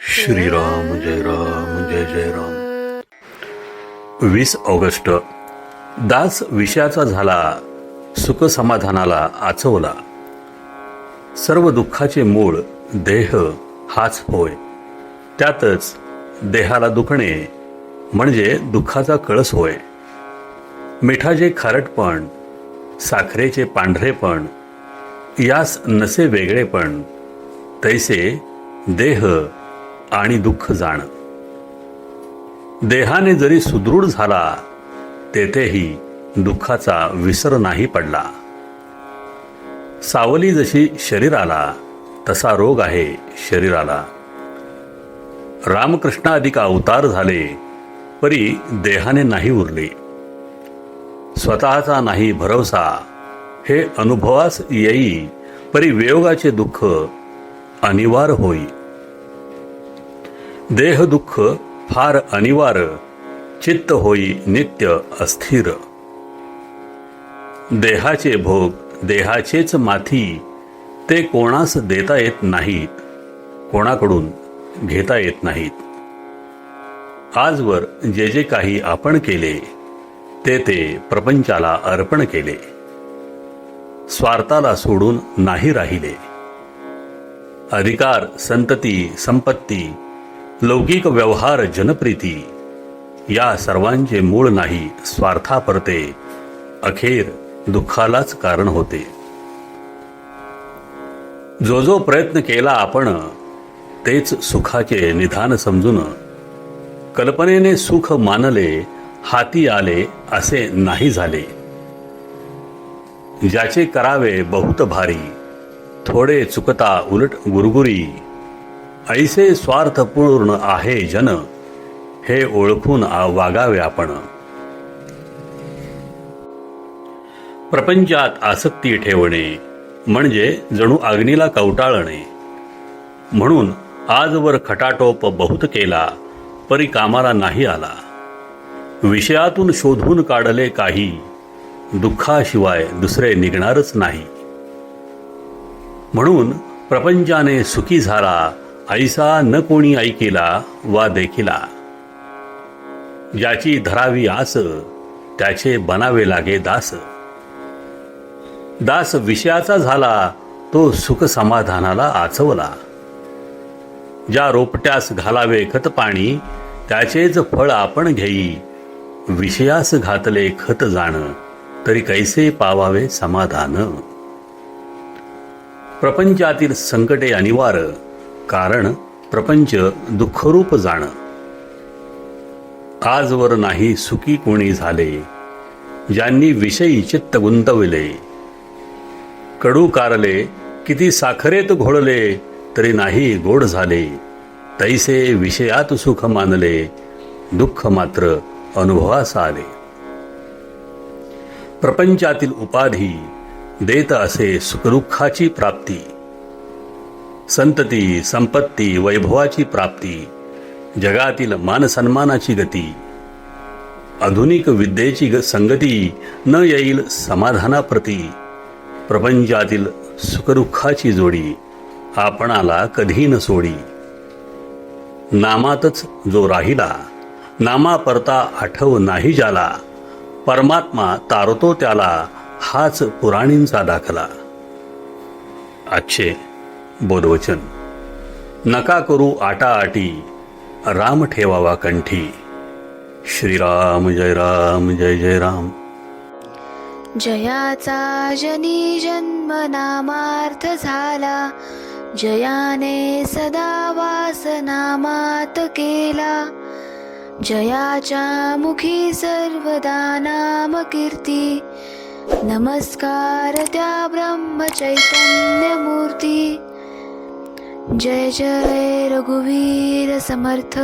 श्रीराम जय राम जय जय राम। वीस ऑगस्ट. दास विषयाचा झाला सुख समाधानाला आचवला. सर्व दुःखाचे मूळ देह हाच होय. त्यातच देहाला दुखणे म्हणजे दुःखाचा कळस होय. मिठाचे खारटपण साखरेचे पांढरेपण यास नसे वेगळेपण तैसे देह आणि दुःख जाण. देहाने जरी सुदृढ झाला तेथेही दुःखाचा विसर नाही पडला. सावली जशी शरीराला तसा रोग आहे शरीराला. रामकृष्णाधिक अवतार झाले परी देहाने नाही उरले. स्वतःचा नाही भरवसा हे अनुभवास येई परी वियोगाचे दुःख अनिवार होई. देह दुःख फार अनिवार चित्त होई नित्य अस्थिर. देहाचे भोग देहाचेच माथी ते कोणास देता येत नाहीत कोणाकडून घेता येत नाहीत. आजवर जे जे काही आपण केले ते ते प्रपंचाला अर्पण केले. स्वार्थाला सोडून नाही राहिले. अधिकार संतती संपत्ती लौकिक व्यवहार जनप्रीती या सर्वांचे मूळ नाही स्वार्थापरते अखेर दुःखालाच कारण होते. जो जो प्रयत्न केला आपण तेच सुखाचे निधान समजून कल्पनेने सुख मानले हाती आले असे नाही झाले. ज्याचे करावे बहुत भारी थोडे चुकता उलट गुरगुरी. ऐसे स्वार्थपूर्ण आहे जन हे ओळखून वागावे आपण. प्रपंचात आसक्ती ठेवणे म्हणजे जणू अग्नीला कवटाळणे. म्हणून आजवर खटाटोप बहुत केला परी कामाला नाही आला. विषयातून शोधून काढले काही दुःखाशिवाय दुसरे निघणारच नाही. म्हणून प्रपंचाने सुखी झाला ऐसा न कोणी ऐकिला वा देखिला. ज्याची धरावी आस त्याचे बनावे लागे दास. दास विषयाचा झाला तो सुख समाधानाला आचवला. ज्या रोपट्यास घालावे खत पाणी त्याचेच फळ आपण घेई विषयास घातले खत जाण. तरी कैसे पावावे समाधान? प्रपंचातील संकटे अनिवार कारण प्रपंच दुःखरूप जाण. आजवर नाही सुखी कोणी झाले ज्यांनी विषयी चित्त गुंतविले. कडू कारले किती साखरेत घोळले तरी नाही गोड झाले. तैसे विषयात सुख मानले दुःख मात्र अनुभवास आले. प्रपंचातील उपाधी देत असे सुखदुःखाची प्राप्ती. संतती संपत्ती वैभवाची प्राप्ती जगातील मानसन्मानाची गती आधुनिक विद्येची ग- संगती न येईल समाधानाप्रती. प्रपंचातील सुखदुःखाची जोडी आपणाला कधी न सोडी. नामातच जो राहिला नामा परता आठव नाही ज्याला परमात्मा तारतो त्याला हाच पुराणींचा दाखला. आजचे बोधवचन. नका करू आटाआटी राम ठेवावा कंठी. श्रीराम जय राम जय जय राम. जयाचा जनी जन्म नामार्थ झाला. जयाने सदा वास नामात केला. जयाच्या मुखी सर्वदा नाम कीर्ती। नमस्कार त्या ब्रह्म चैतन्य मूर्ती जय जय रघुवीर समर्थ।